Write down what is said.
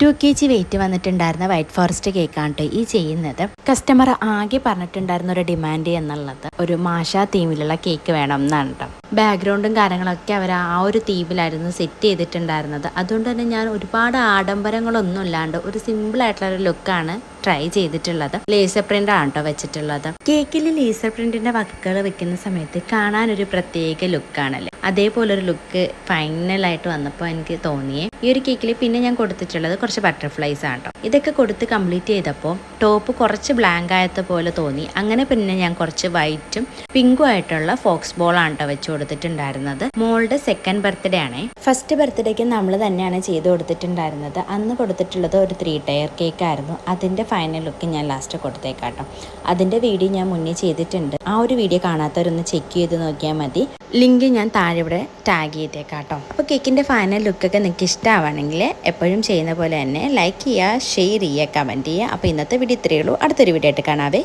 To K G weight വന്നിട്ടുണ്ടായിരുന്ന white forest കേക്കാണ് ഈ ചെയ്യുന്നത്. കസ്റ്റമർ ആകെ പറഞ്ഞിട്ടുണ്ടായിരുന്ന ഒരു ഡിമാൻഡ് എന്നുള്ളത് ഒരു മാഷ തീമിലുള്ള കേക്ക് വേണം എന്നാണ് കേട്ടോ ബാക്ക്ഗ്രൗണ്ടും കാര്യങ്ങളൊക്കെ അവർ ആ ഒരു തീമിലായിരുന്നു സെറ്റ് ചെയ്തിട്ടുണ്ടായിരുന്നത്. അതുകൊണ്ട് തന്നെ ഞാൻ ഒരുപാട് ആഡംബരങ്ങളൊന്നും ഇല്ലാണ്ട് ഒരു സിമ്പിൾ ആയിട്ടുള്ള ഒരു ലുക്കാണ് ട്രൈ ചെയ്തിട്ടുള്ളത്. ലേസർ പ്രിന്റ് ആണ് കേട്ടോ വെച്ചിട്ടുള്ളത്. കേക്കിൽ ലേസർ പ്രിന്റിന്റെ വക്കുകൾ വെക്കുന്ന സമയത്ത് കാണാൻ ഒരു പ്രത്യേക ലുക്കാണല്ലേ അതേപോലെ ഒരു ലുക്ക് ഫൈനലായിട്ട് വന്നപ്പോൾ എനിക്ക് തോന്നിയേ. ഈ ഒരു കേക്കിൽ പിന്നെ ഞാൻ കൊടുത്തിട്ടുള്ളത് കുറച്ച് ബട്ടർഫ്ലൈസ് ആണ് കേട്ടോ ഇതൊക്കെ കൊടുത്ത് കംപ്ലീറ്റ് ചെയ്തപ്പോൾ ടോപ്പ് കുറച്ച് ബ്ലാങ്ക് ആയത്തെ പോലെ തോന്നി. അങ്ങനെ പിന്നെ ഞാൻ കുറച്ച് വൈറ്റും പിങ്കും ആയിട്ടുള്ള ഫോക്സ് ബോൾ ആണ് കേട്ടോ വെച്ച് കൊടുത്തിട്ടുണ്ടായിരുന്നത്. മോളുടെ സെക്കൻഡ് ബർത്ത്ഡേ ആണേ. ഫസ്റ്റ് ബർത്ത്ഡേക്ക് നമ്മൾ തന്നെയാണ് ചെയ്ത് കൊടുത്തിട്ടുണ്ടായിരുന്നത്. അന്ന് കൊടുത്തിട്ടുള്ളത് ഒരു ത്രീ ടയർ കേക്ക് ആയിരുന്നു. അതിന്റെ ഫൈനൽ ലുക്ക് ഞാൻ ലാസ്റ്റ് കൊടുത്തേക്കാട്ടോ അതിന്റെ വീഡിയോ ഞാൻ മുന്നേ ചെയ്തിട്ടുണ്ട്. ആ ഒരു വീഡിയോ കാണാത്തവരൊന്ന് ചെക്ക് ചെയ്ത് നോക്കിയാൽ മതി. ലിങ്ക് ഞാൻ താഴെ ഇവിടെ ടാഗ് ചെയ്തേക്കാട്ടോ അപ്പോൾ കേക്കിന്റെ ഫൈനൽ ലുക്കൊക്കെ നിങ്ങൾക്ക് ഇഷ്ടമാവാണെങ്കിൽ എപ്പോഴും ചെയ്യുന്ന പോലെ തന്നെ ലൈക്ക് ചെയ്യുക ഷെയർ ചെയ്യുക കമന്റ് ചെയ്യുക. അപ്പോൾ ഇന്നത്തെ വീഡിയോ ഇത്രയേ ഉള്ളൂ. അടുത്തൊരു വീഡിയോ ആയിട്ട് കാണാവേ.